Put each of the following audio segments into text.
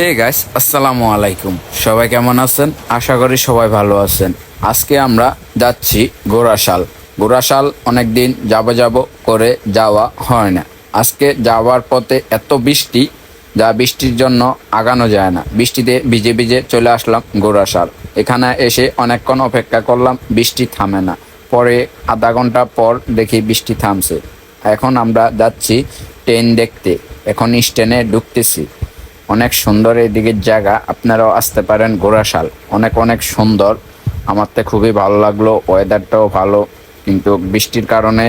Hey guys, আসসালামু আলাইকুম। সবাই কেমন আছেন? আশা করি সবাই ভালো আছেন। আজকে আমরা যাচ্ছি গোরাশাল গোরাশাল অনেক দিন যাব যাব করে যাওয়া হয় না। আজকে যাওয়ার পথে এত বৃষ্টি, যা বৃষ্টির জন্য আগানো যায় না। বৃষ্টিতে ভিজে ভিজে চলে আসলাম গোরাশাল এখানে এসে অনেকক্ষণ অপেক্ষা করলাম, বৃষ্টি থামে না। পরে আধা ঘণ্টা পর দেখি বৃষ্টি থামছে। এখন আমরা যাচ্ছি ট্রেন দেখতে। এখন স্টেনে ঢুকতেছি। অনেক সুন্দর এদিকের জায়গা, আপনারাও আসতে পারেন গোরাশাল অনেক অনেক সুন্দর। আমার তো খুবই ভালো লাগল ওয়েদারটাও ভালো, কিন্তু বৃষ্টির কারণে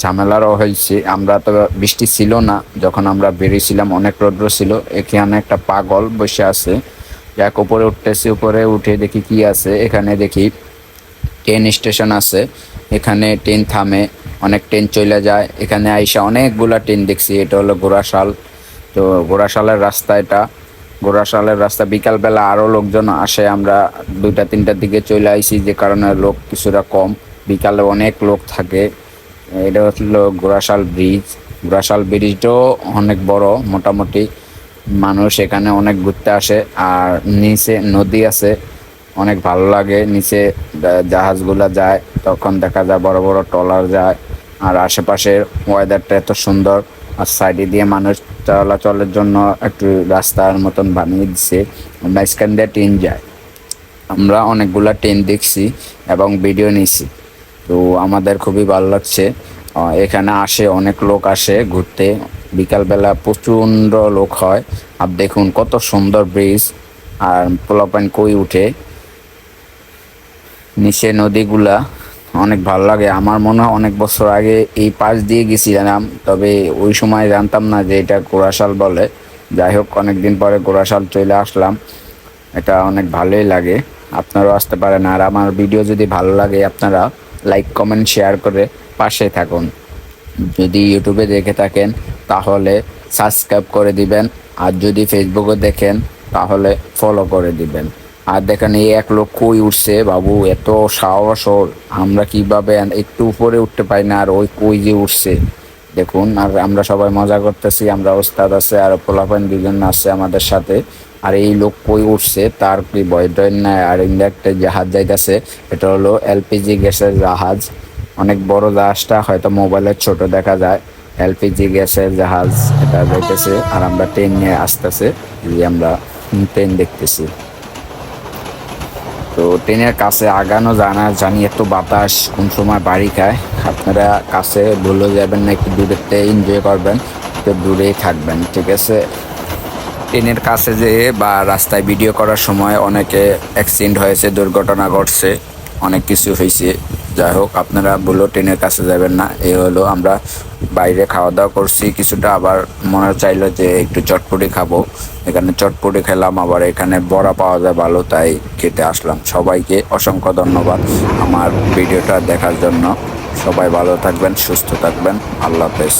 ঝামেলারও হয়েছে। আমরা তো বৃষ্টি ছিল না, যখন আমরা বেরিয়েছিলাম, অনেক রৌদ্র ছিল। এখানে একটা পাগল বসে আছে। যাক, উপরে উঠতেছি, উপরে উঠে দেখি কি আছে। এখানে দেখি ট্রেন স্টেশন আছে। এখানে ট্রেন থামে, অনেক ট্রেন চলে যায়। এখানে আইসা অনেকগুলা ট্রেন দেখছি, এটা হলো গোরাশাল তো গোরাশালের রাস্তা এটা। গোরাশালের রাস্তা বিকালবেলা আরও লোকজন আসে, আমরা দুইটা, তিনটার দিকে চলে আইছি যে কারণে লোক কিছুটা কম। বিকালে অনেক লোক থাকে। এটা হলো গোরাশাল ব্রিজ। গোরাশাল ব্রিজটাও অনেক বড়, মোটামুটি মানুষ এখানে অনেক ঘুরতে আসে। আর নিচে নদী আছে, অনেক ভালো লাগে। নিচে জাহাজগুলা যায়, তখন দেখা যায় বড় বড় ট্রলার যায়। আর আশেপাশের ওয়েদারটা এত সুন্দর, আর সাইডে দিয়ে মানুষ চলাচলের জন্য একটু রাস্তার মতন বানিয়ে দিছে। মাঝখান দিয়ে ট্রেন যায় আমরা অনেকগুলা ট্রেন দেখছি এবং ভিডিও নিছি। তো আমাদের খুবই ভালো লাগছে। এখানে আসে অনেক লোক আসে ঘুরতে। বিকালবেলা প্রচণ্ড লোক হয়। আর দেখুন কত সুন্দর ব্রিজ আর পোলাপাইন কই উঠে? নিচে নদীগুলা। অনেক ভালো লাগে। আমার মনে হয় অনেক বছর আগে এই পাশ দিয়ে গেছিলাম, তবে ওই সময় জানতাম না যে এটা গোড়াশাল বলে। যাই হোক, অনেকদিন পরে গোড়াশাল চলে আসলাম। এটা অনেক ভালোই লাগে। আপনারাও আসতে পারেন। আর আমার ভিডিও যদি ভালো লাগে, আপনারা লাইক, কমেন্ট, শেয়ার করে পাশে থাকুন। যদি ইউটিউবে দেখে থাকেন, তাহলে সাবস্ক্রাইব করে দিবেন। আর যদি ফেসবুকে দেখেন, তাহলে ফলো করে দিবেন। আর দেখেন এই এক লোক কই উঠছে, বাবু, এত সাহস আমরা কীভাবে একটু উপরে উঠতে পারি না, আর ওই কই যে উঠছে? দেখুন, আর আমরা সবাই মজা করতেছি, আমরা ওস্তাদ আছে, আর পোলাপান দুজন আছে আমাদের সাথে। আর এই লোক কই উঠছে, তার কি ভয় টয় নাই আর ইন্ডিয়া একটা জাহাজ যাইতেছে, এটা হলো এলপিজি গ্যাসের জাহাজ। অনেক বড় জাহাজটা, হয়তো মোবাইলের ছোট দেখা যায়। এলপিজি গ্যাসের জাহাজ এটা যাইতেছে, আর আমরা ট্রেন নিয়ে আসতেছে আমরা ট্রেন দেখতেছি। তো ট্রেনের কাছে আগানো জানা জানি এত বাতাস কোন সময় বাড়ি খায়। আপনারা কাছে ভুলে যাবেন না, একটু দূরেতে এনজয় করবেন, একটু দূরেই থাকবেন, ঠিক আছে? ট্রেনের কাছে যেয়ে বা রাস্তায় ভিডিও করার সময় অনেকে অ্যাক্সিডেন্ট হয়েছে, দুর্ঘটনা ঘটছে। অনেক কিছু হয়েছে। যাই হোক আপনারা বলো ট্রেনের কাছে যাবেন না। এ হলো আমরা বাইরে খাওয়া দাওয়া করছি। কিছুটা আবার মনে চাইলো যে একটু চটপটি খাব। এখানে চটপটি খেলাম, আবার এখানে বড়া পাওয়া যায় ভালো, তাই খেতে আসলাম। সবাইকে অসংখ্য ধন্যবাদ আমার ভিডিওটা দেখার জন্য। সবাই ভালো থাকবেন, সুস্থ থাকবেন। আল্লাহ হাফেজ।